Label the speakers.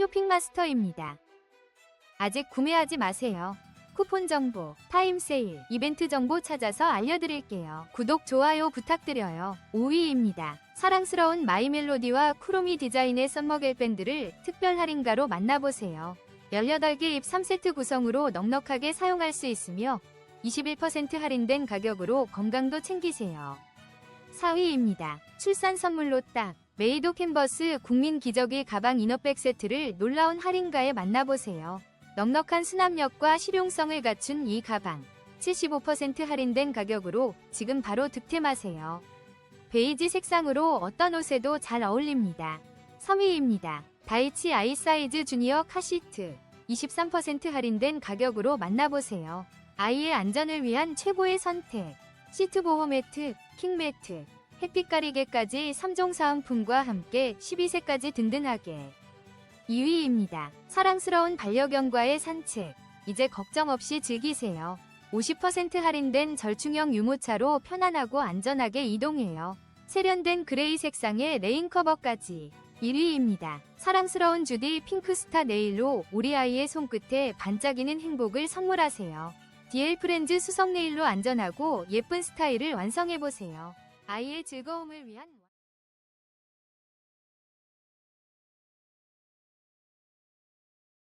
Speaker 1: 쇼핑마스터입니다. 아직 구매하지 마세요. 쿠폰 정보, 타임 세일, 이벤트 정보 찾아서 알려드릴게요. 구독, 좋아요 부탁드려요. 5위입니다. 사랑스러운 마이멜로디와 쿠로미 디자인의 썸머겔 밴드를 특별 할인가로 만나보세요. 18개 입 3세트 구성으로 넉넉하게 사용할 수 있으며 21% 할인된 가격으로 건강도 챙기세요. 4위입니다. 출산 선물로 딱 메이도 캔버스 국민 기저귀 가방 이너백 세트를 놀라운 할인가에 만나보세요. 넉넉한 수납력과 실용성을 갖춘 이 가방 75% 할인된 가격으로 지금 바로 득템하세요. 베이지 색상으로 어떤 옷에도 잘 어울립니다. 3위입니다. 다이치 아이사이즈 주니어 카시트 23% 할인된 가격으로 만나보세요. 아이의 안전을 위한 최고의 선택. 시트 보호 매트, 킹 매트, 햇빛 가리개까지 3종 사은품과 함께 12세까지 든든하게. 2위입니다. 사랑스러운 반려견과의 산책. 이제 걱정 없이 즐기세요. 50% 할인된 절충형 유모차로 편안하고 안전하게 이동해요. 세련된 그레이 색상의 레인 커버까지. 1위입니다. 사랑스러운 주디 핑크스타 네일로 우리 아이의 손끝에 반짝이는 행복을 선물하세요. DL 프렌즈 수성 네일로 안전하고 예쁜 스타일을 완성해보세요. 아이의 즐거움을 위한